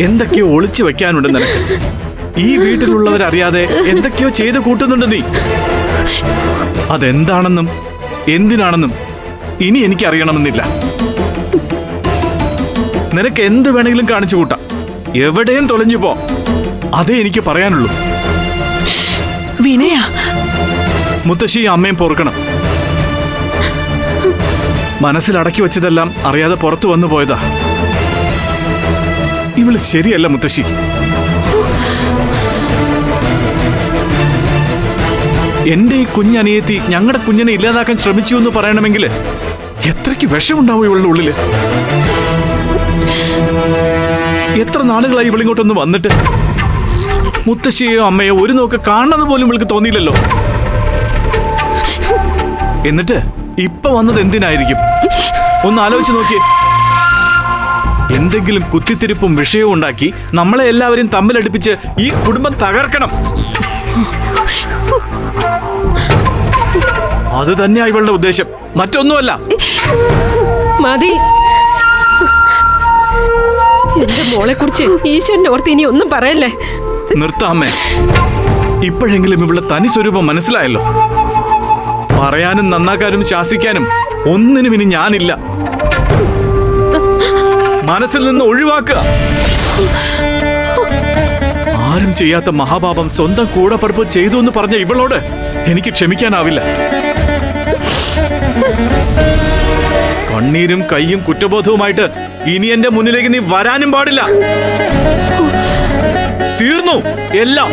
എന്തൊക്കെയോ ഒളിച്ചു വെക്കാനുണ്ട് നിനക്ക്. ഈ വീട്ടിലുള്ളവരറിയാതെ എന്തൊക്കെയോ ചെയ്ത് കൂട്ടുന്നുണ്ട് നീ. അതെന്താണെന്നും എന്തിനാണെന്നും ഇനി എനിക്ക് അറിയണമെന്നില്ല നിനക്ക് എന്ത് വേണമെങ്കിലും കാണിച്ചു കൂട്ടാം. എവിടെയും തൊലഞ്ഞു പോ. അതേ എനിക്ക് പറയാനുള്ളൂ. വിനയ. മുത്തശ്ശി അമ്മയും പൊറുക്കണം. മനസ്സിൽ അടക്കി വെച്ചതെല്ലാം അറിയാതെ പുറത്തു വന്നു പോയതാ. ഇവൾ ശരിയല്ല മുത്തശ്ശി. എന്റെ ഈ കുഞ്ഞനിയത്തി ഞങ്ങളുടെ കുഞ്ഞിനെ ഇല്ലാതാക്കാൻ ശ്രമിച്ചു എന്ന് പറയണമെങ്കിൽ എത്രയ്ക്ക് വിഷമുണ്ടാവും ഇവളുടെ ഉള്ളിൽ? എത്ര നാളുകളായി ഇവളിങ്ങോട്ടൊന്ന് വന്നിട്ട്? മുത്തശ്ശിയോ അമ്മയോ ഒരു നോക്ക് കാണുന്നത് പോലും ഇവൾക്ക് തോന്നിയില്ലല്ലോ. എന്നിട്ട് ഇപ്പൊ വന്നത് എന്തിനായിരിക്കും? ഒന്ന് ആലോചിച്ച് നോക്കിയേ. എന്തെങ്കിലും കുത്തിത്തിരിപ്പും വിഷയവും ഉണ്ടാക്കി നമ്മളെ എല്ലാവരും തമ്മിലടുപ്പിച്ച് ഈ കുടുംബം തകർക്കണം. അത് തന്നെയാ ഇവളുടെ ഉദ്ദേശം. മറ്റൊന്നുമല്ല. മതി. എന്റെ മോളെ കുറിച്ച് ഈശ്വരനെ ഓർത്ത് ഇനി ഒന്നും പറയല്ലേ? നിർത്താമേ. ഇപ്പോഴെങ്കിലും ഇവളുടെ തനി സ്വരൂപം മനസ്സിലായല്ലോ. പറയാനും നന്നാക്കാനും ശാസിക്കാനും ഒന്നിനും ഇനി ഞാനില്ല. മനസ്സിൽ നിന്ന് ഒഴിവാക്കുക. ആരും ചെയ്യാത്ത മഹാപാപം സ്വന്തം കൂടപ്പറപ്പ് ചെയ്തു എന്ന് പറഞ്ഞ ഇവളോട് എനിക്ക് ക്ഷമിക്കാനാവില്ല. കണ്ണീരും കൈയും കുറ്റബോധവുമായിട്ട് ഇനി എന്റെ മുന്നിലേക്ക് നീ വരാനും പാടില്ല. തീർന്നു. എല്ലാം.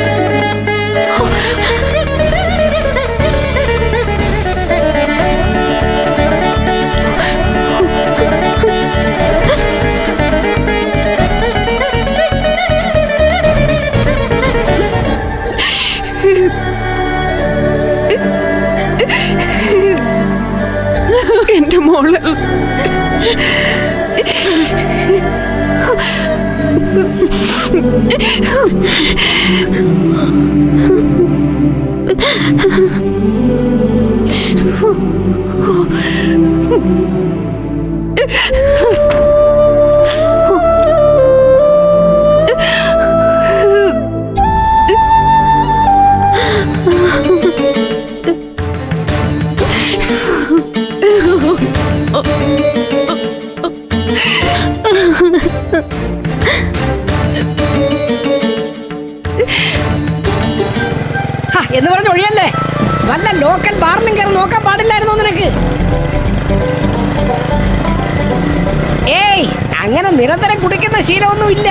കുടിക്കുന്ന ശീലമൊന്നും ഇല്ല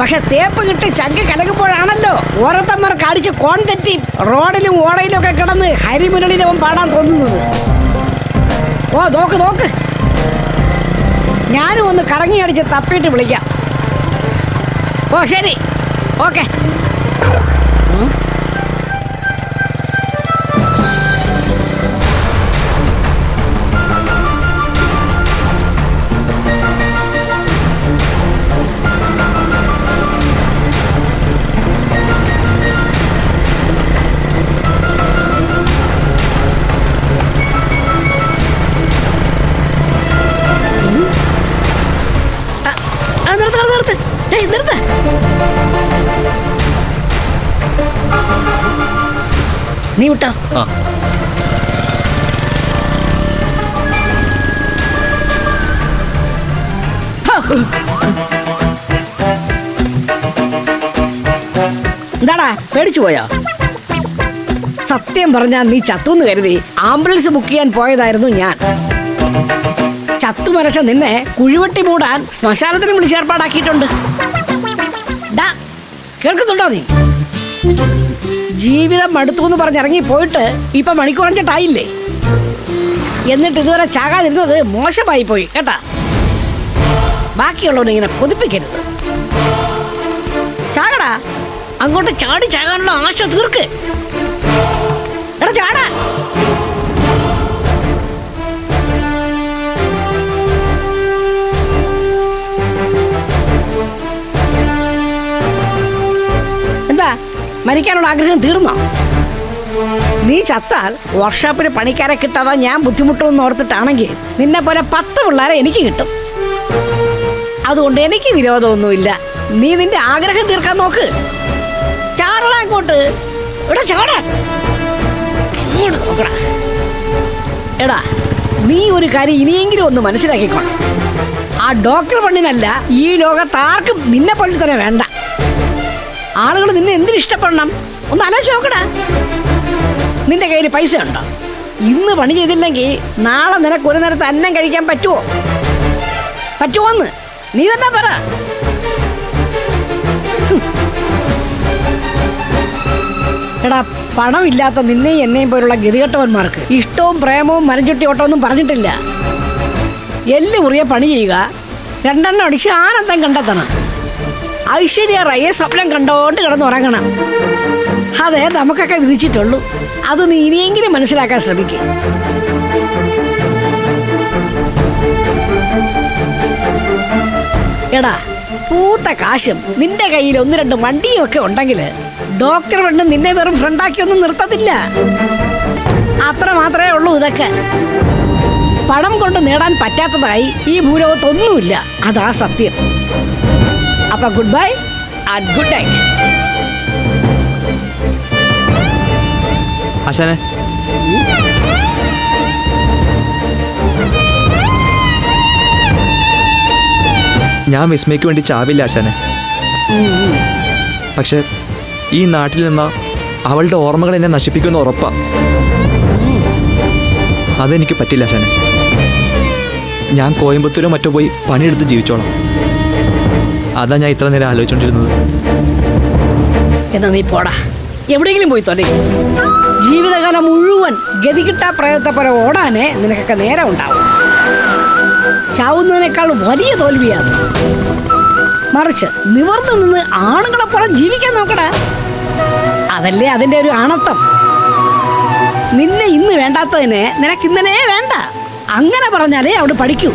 പക്ഷെ തേപ്പ് കിട്ടി ചങ്ക് കലകുമ്പോഴാണല്ലോ ഓരത്തന്മാർക്ക് അടിച്ച് കോൺ തെറ്റി റോഡിലും ഓടയിലും ഒക്കെ കിടന്ന് ഹരിമുരളിലവൻ പാടാൻ തോന്നുന്നത്. ഓ നോക്ക് നോക്ക്. ഞാനും ഒന്ന് കറങ്ങി അടിച്ച് തപ്പിയിട്ട് വിളിക്കാം. ഓ ശരി. ഓക്കെ. നീ വിട്ടാ. എന്താടാ പേടിച്ചു പോയാ? സത്യം പറഞ്ഞാൽ നീ ചത്തുന്ന് കരുതി ആംബുലൻസ് ബുക്ക് ചെയ്യാൻ പോയതായിരുന്നു ഞാൻ. ചത്തു മരച്ച നിന്നെ കുഴിവെട്ടി മൂടാൻ ശ്മശാനത്തിന് വിളിച്ചേർപ്പാടാക്കിയിട്ടുണ്ട് കേൾക്കുന്നുണ്ടോ നീ? ജീവിതം മടുത്തു എന്ന് പറഞ്ഞ് ഇറങ്ങി പോയിട്ട് ഇപ്പൊ മണിക്കൂറഞ്ചിട്ടായില്ലേ എന്നിട്ട് ഇതുവരെ ചാകാതിരുന്നത് മോശമായി പോയി കേട്ടാ? ബാക്കിയുള്ളവനെ ഇങ്ങനെ കൊതിപ്പിക്കരുത്. ചാകടാ. അങ്ങോട്ട് ചാടി ചാകാനുള്ള ആശ തീർക്ക്. എടാ ചാടാ. മരിക്കാനുള്ള ആഗ്രഹം തീർന്നോ? നീ ചത്താൽ വർക്ക്ഷോപ്പിന് പണിക്കാരെ കിട്ടാതെ ഞാൻ ബുദ്ധിമുട്ടുമെന്ന് ഓർത്തിട്ടാണെങ്കിൽ നിന്നെ പോലെ പത്ത് പിള്ളേരെ എനിക്ക് കിട്ടും. അതുകൊണ്ട് എനിക്ക് വിരോധമൊന്നുമില്ല. നീ നിന്റെ ആഗ്രഹം തീർക്കാൻ നോക്ക്. ചാടടാ അങ്ങോട്ട് ഇവിടെ ചാടാ. എടാ നീ ഒരു കാര്യം ഇനിയെങ്കിലും ഒന്ന് മനസ്സിലാക്കിക്കോണം ആ ഡോക്ടർ പണ്ണിനല്ല ഈ ലോകത്ത് ആർക്കും നിന്നെ പോലെ തന്നെ വേണ്ട. ആളുകൾ നിന്നെ എന്തിനു ഇഷ്ടപ്പെടണം? ഒന്ന് ആലോചിച്ച് നിന്റെ കയ്യിൽ പൈസ ഉണ്ടോ? ഇന്ന് പണി ചെയ്തില്ലെങ്കിൽ നാളെ നിനക്ക് ഒരു നേരത്തെ അന്നം കഴിക്കാൻ പറ്റുമോ പറ്റുമോന്ന് നീ തന്നെ പറ. എടാ പണമില്ലാത്ത നിന്നെയും എന്നെയും പോലുള്ള ഗതികെട്ടവന്മാർക്ക് ഇഷ്ടവും പ്രേമവും മരഞ്ചുട്ടി ഓട്ടമൊന്നും പറഞ്ഞിട്ടില്ല. എല്ല് മുറിയെ പണി ചെയ്യുക രണ്ടെണ്ണം അടിച്ച് ആനന്ദം കണ്ടെത്തണം. ഐശ്വര്യ റയെ സ്വപ്നം കണ്ടോണ്ട് കിടന്നുറങ്ങണം അതെ നമുക്കൊക്കെ വിധിച്ചിട്ടുള്ളൂ. അത് നീ ഇനിയെങ്കിലും മനസ്സിലാക്കാൻ ശ്രമിക്കുക എടാ പൂത്ത കാശും നിന്റെ കയ്യിൽ ഒന്ന് രണ്ട് വണ്ടിയും ഒക്കെ ഉണ്ടെങ്കിൽ ഡോക്ടർ പെണ്ണ് നിന്നെ വെറും ഫ്രണ്ടാക്കിയൊന്നും നിർത്തത്തില്ല. അത്ര മാത്രമേ ഉള്ളൂ ഇതൊക്കെ. പണം കൊണ്ട് നേടാൻ പറ്റാത്തതായി ഈ ഭൂലോകത്തൊന്നുമില്ല. അതാ സത്യം. അപ്പൊ good bye and good night ആശാനെ ഞാൻ വിസ്മയ്ക്ക് വേണ്ടി ചാവില്ല ആശാനെ പക്ഷെ ഈ നാട്ടിൽ നിന്ന അവളുടെ ഓർമ്മകൾ എന്നെ നശിപ്പിക്കുന്ന ഉറപ്പാ. അതെനിക്ക് പറ്റില്ല ആശാനെ ഞാൻ കോയമ്പത്തൂരോ മറ്റോ പോയി പണിയെടുത്ത് ജീവിച്ചോളാം. അതാ ഞാൻ ഇത്ര നേരം ആലോചിച്ചോണ്ടിരുന്നത്. എന്നാ നീ പോടാ. എവിടെയെങ്കിലും പോയി തൊലേ. ജീവിതകാലം മുഴുവൻ ഗതികിട്ടാ പ്രയത്തെ പോലെ ഓടാനേ നിനക്കൊക്കെ നേരം ഉണ്ടാവും. ചാവുന്നതിനേക്കാൾ വലിയ തോൽവിയാണ് മറിച്ച് നിവർന്നു നിന്ന് ആണുങ്ങളെ പോലെ ജീവിക്കാൻ നോക്കടാ. അതല്ലേ അതിന്റെ ഒരു ആണത്തം. നിന്നെ ഇന്ന് വേണ്ടാത്തതിനെ നിനക്ക് ഇന്നലെ വേണ്ട. അങ്ങനെ പറഞ്ഞാലേ അവിടെ പഠിക്കൂ.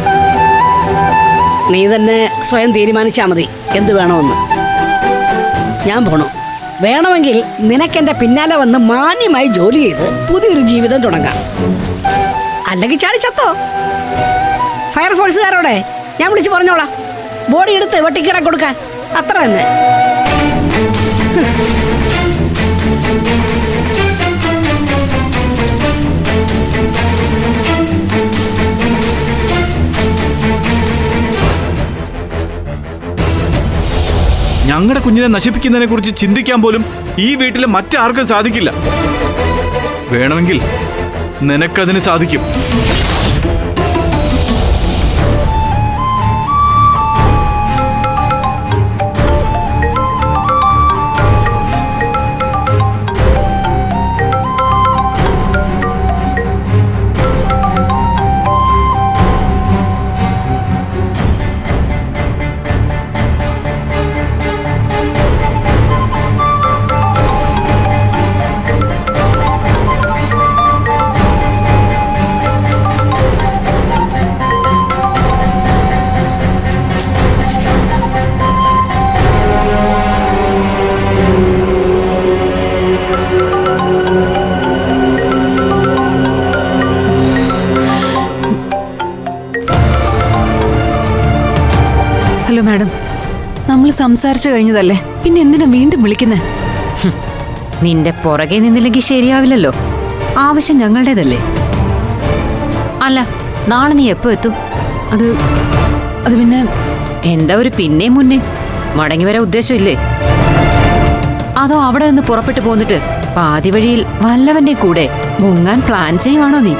നീ തന്നെ സ്വയം തീരുമാനിച്ചാ മതി. എന്ത് വേണമെന്ന്. ഞാൻ പോണു. വേണമെങ്കിൽ നിനക്കെന്റെ പിന്നാലെ വന്ന് മാന്യമായി ജോലി ചെയ്ത് പുതിയൊരു ജീവിതം തുടങ്ങാം. അല്ലെങ്കിൽ ചാടി ചത്തോ? ഫയർഫോഴ്സുകാരോടെ ഞാൻ വിളിച്ചു പറഞ്ഞോളാം. ബോഡി എടുത്ത് വെട്ടിക്കിറ കൊടുക്കാൻ. അത്ര തന്നെ. ഞങ്ങളുടെ കുഞ്ഞിനെ നശിപ്പിക്കുന്നതിനെ കുറിച്ച് ചിന്തിക്കാൻ പോലും ഈ വീട്ടിലെ മറ്റാർക്കും സാധിക്കില്ല. വേണമെങ്കിൽ നിനക്കതിന് സാധിക്കും. സംസാരിച്ചു കഴിഞ്ഞതല്ലേ? പിന്നെ എന്തിനാ വീണ്ടും വിളിക്കുന്നേ? നിന്റെ പുറകെ നിന്നില്ലെങ്കിൽ ശരിയാവില്ലല്ലോ. ആവശ്യം ഞങ്ങളുടേതല്ലേ? അല്ല നാളെ നീ എപ്പോ എത്തും? അത് അത് പിന്നെ എന്താ ഒരു പിന്നെ മുന്നേ? മടങ്ങി വരാൻ ഉദ്ദേശമില്ലേ? അതോ അവിടെ നിന്ന് പുറപ്പെട്ടു പോന്നിട്ട് പാതി വഴിയിൽ വല്ലവന്റെ കൂടെ മുങ്ങാൻ പ്ലാൻ ചെയ്യുവാണോ നീ?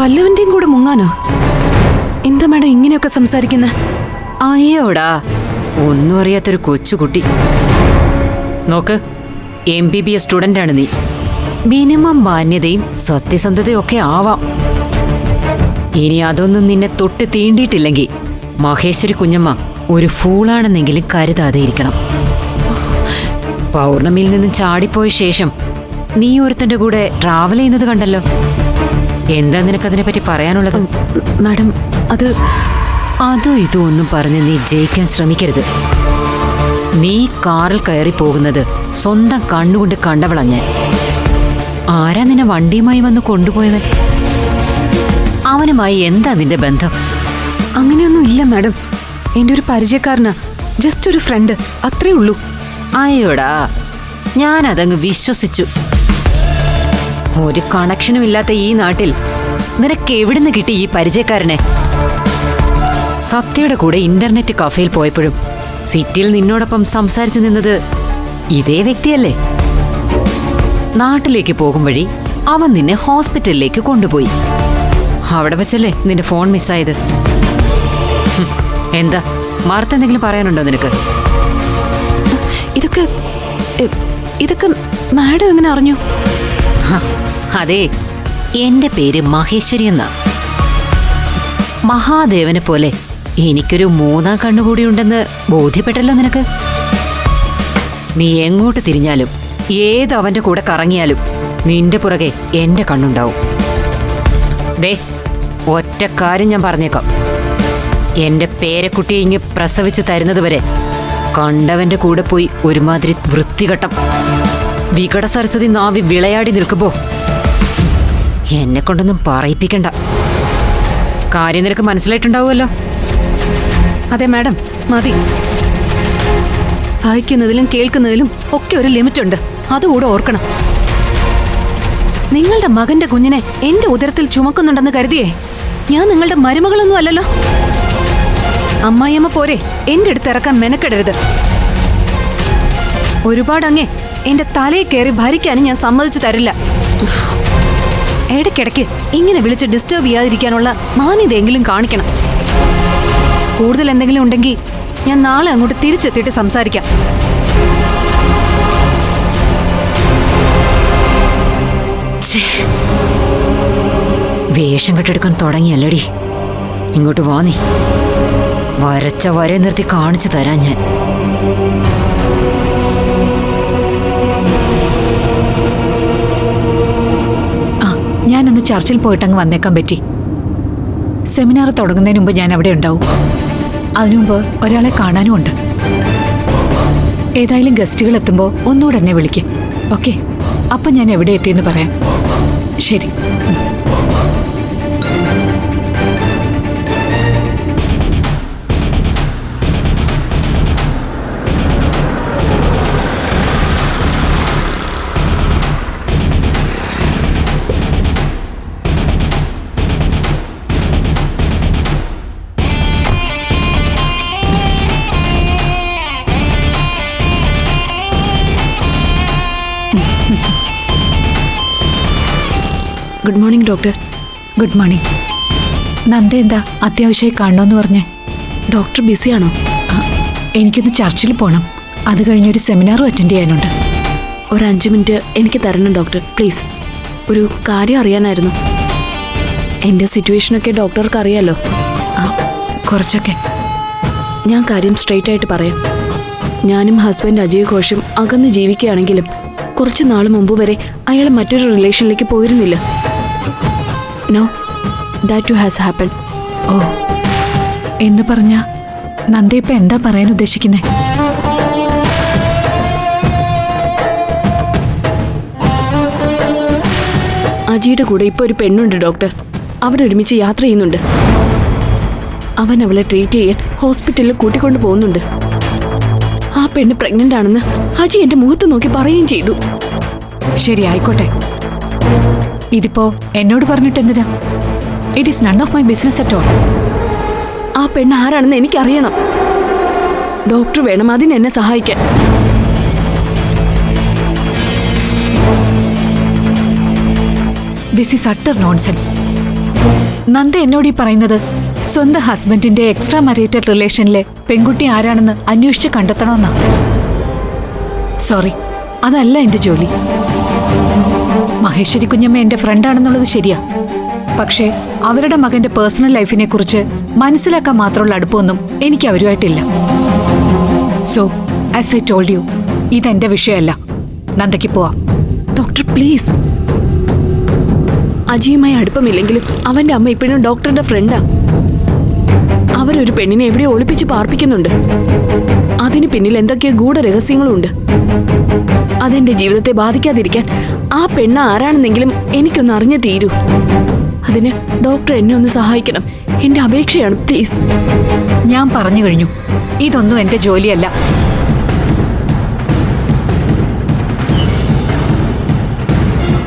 വല്ലവന്റെയും കൂടെ മുങ്ങാനോ? എന്താ മാഡം ഇങ്ങനെയൊക്കെ സംസാരിക്കുന്നത് അയ്യോടാ ഒന്നും അറിയാത്തൊരു കൊച്ചുകുട്ടി. നോക്ക് M B B S student ആണ് നീ. മിനിമം മാന്യതയും സത്യസന്ധതയും ഒക്കെ ആവാം. ഇനി അതൊന്നും നിന്നെ തൊട്ട് തീണ്ടിയിട്ടില്ലെങ്കിൽ മഹേശ്വരി കുഞ്ഞമ്മ ഒരു ഫൂളാണെന്നെങ്കിലും കരുതാതെ ഇരിക്കണം പൗർണമിയിൽ നിന്ന് ചാടിപ്പോയ ശേഷം നീ ഒരുത്തന്റെ കൂടെ ട്രാവൽ ചെയ്യുന്നത് കണ്ടല്ലോ. എന്താ നിനക്കതിനെ പറ്റി പറയാനുള്ളത് മാഡം അത് അതും ഇതും ഒന്നും പറഞ്ഞ് നീ ജയിക്കാൻ ശ്രമിക്കരുത്. നീ കാറിൽ കയറി പോകുന്നത് സ്വന്തം കണ്ണുകൊണ്ട് കണ്ടവളാ ഞാൻ. ആരാ നിന്നെ വണ്ടിയുമായി വന്ന് കൊണ്ടുപോയവൻ അവനുമായി എന്താ നിന്റെ ബന്ധം? അങ്ങനെയൊന്നും ഇല്ല മാഡം. എന്റെ ഒരു പരിചയക്കാരനാ. ജസ്റ്റ് ഒരു ഫ്രണ്ട്. അത്രേ ഉള്ളൂ. അയ്യോടാ. ഞാൻ അതങ്ങ് വിശ്വസിച്ചു. ഒരു കണക്ഷനും ഇല്ലാത്ത ഈ നാട്ടിൽ നിനക്ക് എവിടുന്ന് കിട്ടി ഈ പരിചയക്കാരനെ? സത്യയുടെ കൂടെ ഇന്റർനെറ്റ് കഫേയിൽ പോയപ്പോഴും സിറ്റിയിൽ നിന്നോടൊപ്പം സംസാരിച്ചു നിന്നത് ഇതേ വ്യക്തിയല്ലേ? നാട്ടിലേക്ക് പോകും വഴി അവൻ നിന്നെ ഹോസ്പിറ്റലിലേക്ക് കൊണ്ടുപോയി. അവിടെ വെച്ചല്ലേ നിന്റെ ഫോൺ മിസ്സായത്? എന്താ? മറുത്തെന്തെങ്കിലും പറയാനുണ്ടോ നിനക്ക്? ഇതൊക്കെ ഇതൊക്കെ മാഡം എങ്ങനെ അറിഞ്ഞു? അതെ എന്റെ പേര് മഹേശ്വരി എന്നാ. മഹാദേവനെ പോലെ എനിക്കൊരു മൂന്നാം കണ്ണുകൂടി ഉണ്ടെന്ന് ബോധ്യപ്പെട്ടല്ലോ നിനക്ക്? നീ എങ്ങോട്ട് തിരിഞ്ഞാലും ഏത് അവന്റെ കൂടെ കറങ്ങിയാലും നിന്റെ പുറകെ എന്റെ കണ്ണുണ്ടാവും. ദേ ഒറ്റ കാര്യം ഞാൻ പറഞ്ഞേക്കാം. എന്റെ പേരക്കുട്ടിയെ ഇങ്ങ് പ്രസവിച്ച് തരുന്നത് വരെ കണ്ടവന്റെ കൂടെ പോയി ഒരുമാതിരി വൃത്തികെട്ടം. വികട സരസ്വതി നാവി വിളയാടി നിൽക്കുമ്പോ എന്നെ കൊണ്ടൊന്നും പറയിപ്പിക്കണ്ട. കാര്യം നിനക്ക് മനസ്സിലായിട്ടുണ്ടാവുമല്ലോ? അതെ മാഡം. മതി. സഹിക്കുന്നതിലും കേൾക്കുന്നതിലും ഒക്കെ ഒരു ലിമിറ്റ് ഉണ്ട് അതുകൂടെ ഓർക്കണം. നിങ്ങളുടെ മകന്റെ കുഞ്ഞിനെ എന്റെ ഉദരത്തിൽ ചുമക്കുന്നുണ്ടെന്ന് കരുതിയേ? ഞാൻ നിങ്ങളുടെ മരുമകളൊന്നും അല്ലല്ലോ. അമ്മായിയമ്മ പോരെ എന്റെ അടുത്ത് ഇറക്കാൻ മെനക്കെടരുത്. ഒരുപാടങ്ങേ എന്റെ തലയെ കയറി ഭരിക്കാനും ഞാൻ സമ്മതിച്ചു തരില്ല. ഇടയ്ക്കിടയ്ക്ക് ഇങ്ങനെ വിളിച്ച് ഡിസ്റ്റർബ് ചെയ്യാതിരിക്കാനുള്ള മാന്യതയെങ്കിലും കാണിക്കണം. കൂടുതൽ എന്തെങ്കിലും ഉണ്ടെങ്കിൽ ഞാൻ നാളെ അങ്ങോട്ട് തിരിച്ചെത്തിയിട്ട് സംസാരിക്കാം. വേഷം കെട്ടെടുക്കാൻ തുടങ്ങിയല്ലടി. ഇങ്ങോട്ട് വാ നീ. വരച്ച വരെ നിർത്തി കാണിച്ചു തരാം ഞാൻ. ആ ഞാനൊന്ന് ചർച്ചിൽ പോയിട്ടങ്ങ് വന്നേക്കാൻ പറ്റി സെമിനാർ തുടങ്ങുന്നതിന് മുമ്പ് ഞാൻ അവിടെ ഉണ്ടാവും. അതിനു മുമ്പ് ഒരാളെ കാണാനും ഉണ്ട്. ഏതായാലും ഗസ്റ്റുകൾ എത്തുമ്പോൾ ഒന്നുകൂടെ എന്നെ വിളിക്കും. ഓക്കെ. അപ്പം ഞാൻ എവിടെ എത്തിയെന്ന് പറയാം. ശരി. Good morning doctor good morning Nanda എന്താ അത്യാവശ്യമായി കാണണമെന്ന് പറഞ്ഞേ? ഡോക്ടർ ബിസിയാണോ എനിക്കൊന്ന് ചർച്ചിൽ പോകണം അത് കഴിഞ്ഞൊരു സെമിനാറും അറ്റൻഡ് ചെയ്യാനുണ്ട്. ഒരു അഞ്ച് മിനിറ്റ് എനിക്ക് തരണം ഡോക്ടർ പ്ലീസ് ഒരു കാര്യം അറിയാനായിരുന്നു. എന്റെ സിറ്റുവേഷനൊക്കെ ഡോക്ടർക്ക് അറിയാലോ? ആ കുറച്ചൊക്കെ. ഞാൻ കാര്യം സ്ട്രെയിറ്റ് ആയിട്ട് പറയാം. ഞാനും ഹസ്ബൻഡ് അജയ് ഘോഷും അകന്ന് ജീവിക്കുകയാണെങ്കിലും കുറച്ച് നാൾ മുമ്പ് വരെ അയാൾ മറ്റൊരു റിലേഷനിലേക്ക് പോയിരുന്നില്ല. No that too has happen ഓ എന്ന് പറഞ്ഞ നന്ദ ഇപ്പൊ എന്താ പറയാൻ ഉദ്ദേശിക്കുന്നേ? അജിയുടെ കൂടെ ഇപ്പോൾ ഒരു പെണ്ണുണ്ട് ഡോക്ടർ അവരൊരുമിച്ച് യാത്ര ചെയ്യുന്നുണ്ട്. അവൻ അവളെ ട്രീറ്റ് ചെയ്യാൻ ഹോസ്പിറ്റലിൽ കൂട്ടിക്കൊണ്ടു പോകുന്നുണ്ട്. ആ പെണ്ണ് പ്രഗ്നന്റ് ആണെന്ന് അജി എന്റെ മുഖത്ത് നോക്കി പറയുകയും ചെയ്തു. ശരി ആയിക്കോട്ടെ. ഇതിപ്പോ എന്നോട് പറഞ്ഞിട്ട് എന്തിനാ it is none of my business at all ആ പെണ്ണ് ആരാണെന്ന് എനിക്കറിയണം. ഡോക്ടർ വേണം അതിന് എന്നെ സഹായിക്കാൻ. This is utter nonsense Nanda എന്നോട് ഈ പറയുന്നത് സ്വന്തം ഹസ്ബൻഡിന്റെ എക്സ്ട്രാ മരീറ്റൽ റിലേഷനിലെ പെൺകുട്ടി ആരാണെന്ന് അന്വേഷിച്ച് കണ്ടെത്തണമെന്നാണ് സോറി അതല്ല എന്റെ ജോലി. മഹേശ്വരി കുഞ്ഞമ്മ എന്റെ ഫ്രണ്ടാണെന്നുള്ളത് ശരിയാ. പക്ഷേ അവരുടെ മകന്റെ പേഴ്സണൽ ലൈഫിനെ കുറിച്ച് മനസ്സിലാക്കാൻ മാത്രമുള്ള അടുപ്പമൊന്നും എനിക്ക് അവരുമായിട്ടില്ല. So as I told you ഇതെന്റെ വിഷയമല്ല. നന്ദയ്ക്ക് പോവാം. ഡോക്ടർ പ്ലീസ് അജിയുമായി അടുപ്പമില്ലെങ്കിലും അവന്റെ അമ്മ ഇപ്പോഴും ഡോക്ടറുടെ ഫ്രണ്ടാ അവരൊരു പെണ്ണിനെ എവിടെ ഒളിപ്പിച്ച് പാർപ്പിക്കുന്നുണ്ട്? അതിന് പിന്നിൽ എന്തൊക്കെയോ ഗൂഢരഹസ്യങ്ങളും ഉണ്ട് അതെന്റെ ജീവിതത്തെ ബാധിക്കാതിരിക്കാൻ ആ പെണ്ണ് ആരാണെന്നെങ്കിലും എനിക്കൊന്ന് അറിഞ്ഞു തീരൂ. അതിന് ഡോക്ടർ എന്നെ ഒന്ന് സഹായിക്കണം. എന്റെ അപേക്ഷയാണ് പ്ലീസ്. ഞാൻ പറഞ്ഞു കഴിഞ്ഞു. ഇതൊന്നും എന്റെ ജോലിയല്ല.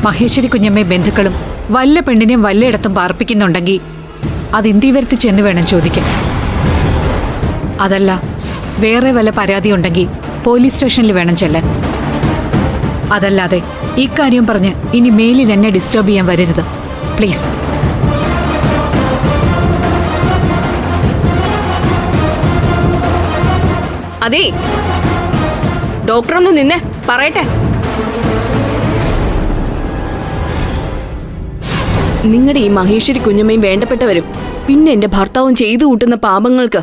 മഹേശ്വരി കുഞ്ഞമ്മയെ ബന്ധുക്കളും വല്ല പെണ്ണിനെയും വല്ലയിടത്തും പാർപ്പിക്കുന്നുണ്ടെങ്കിൽ അത് ഇന്ത്യവരത്തിൽ ചെന്ന് വേണം ചോദിക്കാൻ. അതല്ല വേറെ വല്ല പരാതി ഉണ്ടെങ്കിൽ പോലീസ് സ്റ്റേഷനിൽ വേണം ചെല്ലാൻ. അതല്ലാതെ ഇക്കാര്യം പറഞ്ഞ് ഇനി മേലിൽ എന്നെ ഡിസ്റ്റർബ് ചെയ്യാൻ വരരുത്. പ്ലീസ് അതെ. ഡോക്ടർ ഒന്ന് നിന്നെ പറയട്ടെ. നിങ്ങളുടെ ഈ മഹേശ്വരി കുഞ്ഞമ്മയും വേണ്ടപ്പെട്ടവരും പിന്നെ എന്റെ ഭർത്താവും ചെയ്തു കൂട്ടുന്ന പാപങ്ങൾക്ക്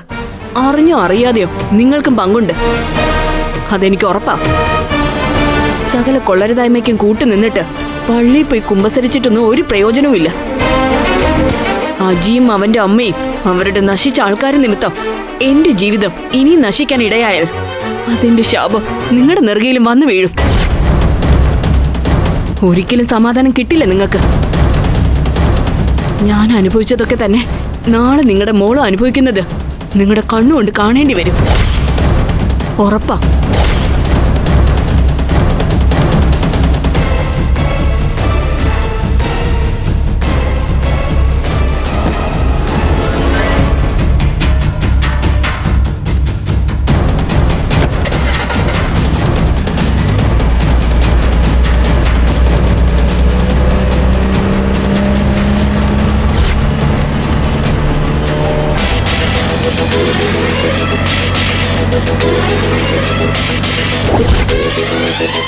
അറിഞ്ഞോ അറിയാതെയോ നിങ്ങൾക്കും പങ്കുണ്ട്. അതെനിക്ക് ഉറപ്പാ. സകല കൊള്ളരുതായ്മയ്ക്കും കൂട്ടു നിന്നിട്ട് പള്ളിയിൽ പോയി കുമ്പസരിച്ചിട്ടൊന്നും ഒരു പ്രയോജനവുമില്ല. അജിയും അവന്റെ അമ്മയും അവരുടെ നശിച്ച ആൾക്കാർ നിമിത്തം എന്റെ ജീവിതം ഇനി നശിക്കാൻ ഇടയായാൽ അതിന്റെ ശാപം നിങ്ങളുടെ നെറുകയിലും വന്നു വീഴും. ഒരിക്കലും സമാധാനം കിട്ടില്ല നിങ്ങൾക്ക്. ഞാൻ അനുഭവിച്ചതൊക്കെ തന്നെ നാളെ നിങ്ങളുടെ മോളും അനുഭവിക്കുന്നത് നിങ്ങളുടെ കണ്ണുകൊണ്ട് കാണേണ്ടി വരും. ഉറപ്പാ.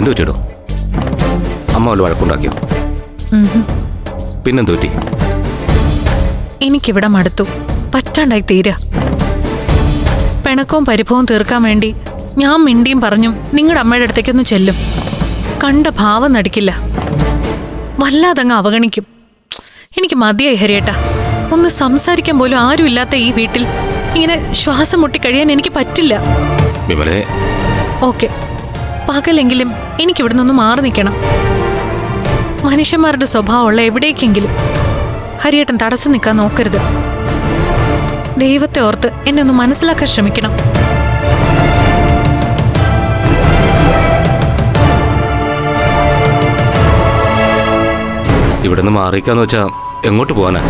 എന്തു പറ്റിയിടോ? അമ്മ വല്ല വഴക്കുണ്ടാക്കിയോ? പിന്നെന്തു പറ്റി? എനിക്കിവിടെ മടുത്തു. പറ്റാണ്ടായി തീരാ. പിണക്കവും പരിഭവവും തീർക്കാൻ വേണ്ടി ഞാൻ മിണ്ടിയും പറഞ്ഞും നിങ്ങളുടെ അമ്മയുടെ അടുത്തേക്കൊന്ന് ചെല്ലും. കണ്ട ഭാവം നടിക്കില്ല. വല്ലാതങ്ങ് അവഗണിക്കും. എനിക്ക് മതിയായി ഹരിയേട്ടാ. ഒന്ന് സംസാരിക്കാൻ പോലും ആരുമില്ലാത്ത ഈ വീട്ടിൽ ഇങ്ങനെ ശ്വാസം മുട്ടിക്കഴിയാൻ എനിക്ക് പറ്റില്ല. വിമലെ. ഓക്കെ. പകലെങ്കിലും എനിക്കിവിടെ നിന്ന് മാറി നിൽക്കണം. മനുഷ്യന്മാരുടെ സ്വഭാവമുള്ള എവിടേക്കെങ്കിലും ഹരിയേട്ടൻ തടസ്സം നിൽക്കാൻ നോക്കരുത്. ദൈവത്തെ ഓർത്ത് എന്നെ ഒന്ന് മനസ്സിലാക്കാൻ ശ്രമിക്കണം. ഇവിടെ നിന്ന് മാറിക്കാന്ന് വെച്ചാ എങ്ങോട്ട് പോവാനാ?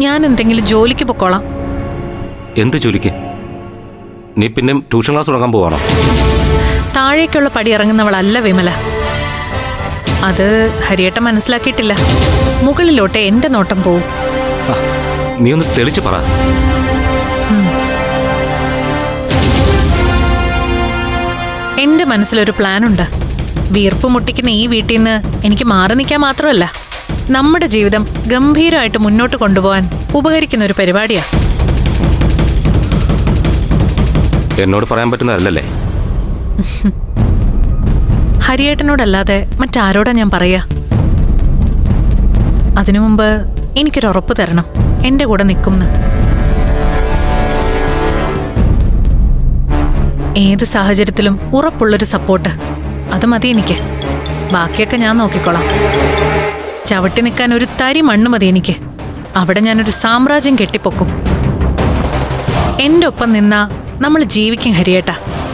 ഞാൻ എന്തെങ്കിലും ജോലിക്ക് പൊക്കോളാം. എന്ത് ജോലിക്ക്? നീ പിന്നെ ട്യൂഷൻ ക്ലാസ് തുടങ്ങാൻ പോവാണോ? താഴേക്കുള്ള പടി ഇറങ്ങുന്നവളല്ല വിമല. അത് ഹരിയേട്ട മനസ്സിലാക്കിയിട്ടില്ല. മുകളിലോട്ട് എന്റെ നോട്ടം പോവും. നീ ഒന്ന് തെളിച്ചു പറ. എന്റെ മനസ്സിലൊരു പ്ലാനുണ്ട്. വീർപ്പ് മുട്ടിക്കുന്ന ഈ വീട്ടിൽ നിന്ന് എനിക്ക് മാറി നിൽക്കാൻ മാത്രമല്ല. നമ്മുടെ ജീവിതം ഗംഭീരമായിട്ട് മുന്നോട്ട് കൊണ്ടുപോകാൻ ഉപകരിക്കുന്ന ഒരു പരിപാടിയാ. എന്നോട് പറയാൻ പറ്റുന്നതല്ലേ ഹരിയേട്ടനോടല്ലാതെ മറ്റാരോടാ ഞാൻ പറയാ? അതിനു മുമ്പ് എനിക്കൊരു ഉറപ്പ് തരണം. എന്റെ കൂടെ നിൽക്കുമെന്ന് ഏത് സാഹചര്യത്തിലും ഉറപ്പുള്ളൊരു സപ്പോർട്ട്. അത് മതി എനിക്ക്. ബാക്കിയൊക്കെ ഞാൻ നോക്കിക്കോളാം. ചവിട്ടി നിൽക്കാൻ ഒരു തരി മണ്ണ് മതി എനിക്ക്. അവിടെ ഞാനൊരു സാമ്രാജ്യം കെട്ടിപ്പൊക്കും. എന്റെ ഒപ്പം നിന്നാ നമ്മൾ ജീവിക്കും ഹരിയേട്ട.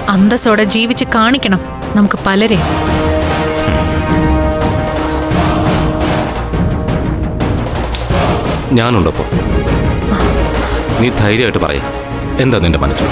അന്തസ്സോടെ ജീവിച്ച് കാണിക്കണം നമുക്ക് പലരെ. ഞാനുണ്ടപ്പോ. നീ ധൈര്യമായിട്ട് പറയാം. എന്താ നിന്റെ മനസ്സിൽ?